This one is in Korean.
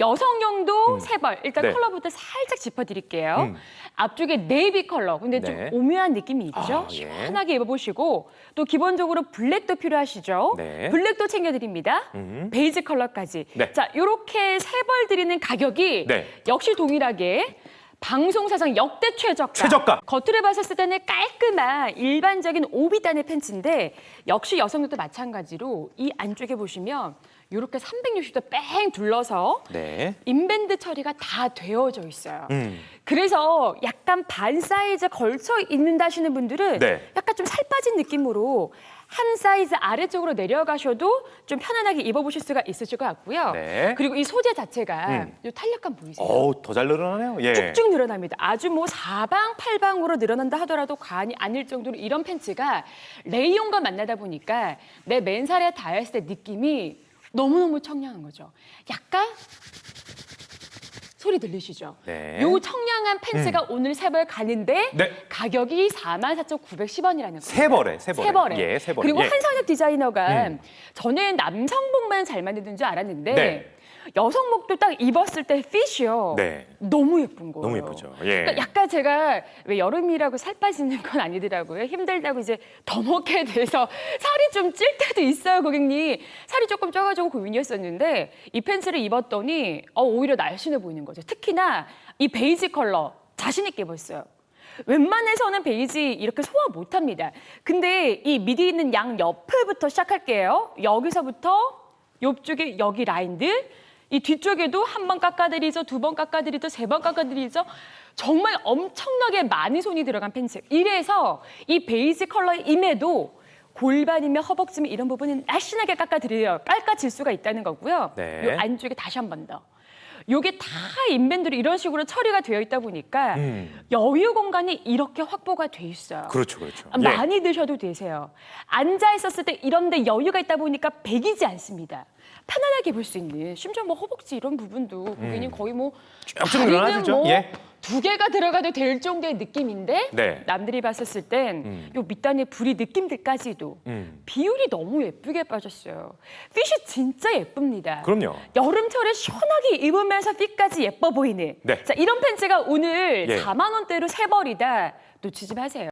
여성용도 세 벌. 일단 네. 컬러부터 살짝 짚어드릴게요. 음. 앞쪽에 네이비 컬러. 근데 좀 네. 오묘한 느낌이 있죠? 아, 예. 시원하게 입어보시고 또 기본적으로 블랙도 필요하시죠? 네. 블랙도 챙겨드립니다. 음. 베이지 컬러까지. 네. 자, 이렇게 세벌 드리는 가격이 네. 역시 동일하게 방송사상 역대 최저가. 최저가. 겉으로 봤었을 때는 깔끔한 일반적인 오비단의 팬츠인데 역시 여성들도 마찬가지로 이 안쪽에 보시면 이렇게 360도 뺑 둘러서 네. 인밴드 처리가 다 되어져 있어요. 음. 그래서 약간 반 사이즈 걸쳐 입는다 하시는 분들은 네. 약간 좀 살 빠진 느낌으로 한 사이즈 아래쪽으로 내려가셔도 좀 편안하게 입어보실 수가 있으실 것 같고요. 네. 그리고 이 소재 자체가 음. 이 탄력감 보이세요? 어우, 더 잘 늘어나네요. 예. 쭉쭉 늘어납니다. 아주 뭐 사방 팔방으로 늘어난다 하더라도 과언이 아닐 정도로 이런 팬츠가 레이온과 만나다 보니까 내 맨살에 닿았을 때 느낌이 너무너무 청량한 거죠. 약간 소리 들리시죠? 네. 요 청량한 팬츠가 오늘 세벌 가는데 네. 가격이 44,910원이라는 거예요. 세 벌에, 세 벌에. 세 벌에. 예, 세 벌에. 그리고 예. 한선혁 디자이너가 음. 전에 남성복만 잘 만드는 줄 알았는데 네. 여성복도 딱 입었을 때 핏이요. 네. 너무 예쁜 거예요. 너무 예쁘죠. 예. 그러니까 약간 제가 왜 여름이라고 살 빠지는 건 아니더라고요. 힘들다고 이제 더 먹게 돼서 살이 좀 찔 때도 있어요, 고객님. 살이 조금 쪄가지고 고민이었었는데 이 팬츠를 입었더니 어, 오히려 날씬해 보이는 거 죠. 특히나 이 베이지 컬러 자신 있게 입었어요. 웬만해서는 베이지 이렇게 소화 못합니다. 근데 이 미디 있는 양 옆을부터 시작할게요. 여기서부터 옆쪽에 여기 라인들 이 뒤쪽에도 한 번 깎아드리죠, 두 번 깎아드리죠, 세 번 깎아드리죠. 정말 엄청나게 많이 손이 들어간 팬츠. 이래서 이 베이지 컬러임에도 골반이며 허벅지며 이런 부분은 날씬하게 깎아드려요. 깎아질 수가 있다는 거고요. 네. 요 안쪽에 다시 한 번 더. 요게 다 인밴드로 이런 식으로 처리가 되어 있다 보니까 음. 여유 공간이 이렇게 확보가 돼 있어요. 그렇죠, 그렇죠. 아, 예. 많이 드셔도 되세요. 앉아 있었을 때 이런데 여유가 있다 보니까 배기지 않습니다. 편안하게 볼 수 있는 심지어 뭐 허벅지 이런 부분도 고객님 거의 뭐 쭉쭉 늘어나죠? 뭐 예. 두 개가 들어가도 될 정도의 느낌인데 네. 남들이 봤었을 땐 음. 요 밑단의 부리 느낌들까지도 음. 비율이 너무 예쁘게 빠졌어요. 핏이 진짜 예쁩니다. 그럼요. 여름철에 시원하게 입으면서 핏까지 예뻐 보이는 네. 자 이런 팬츠가 오늘 예. 4만 원대로 세 벌이다 놓치지 마세요.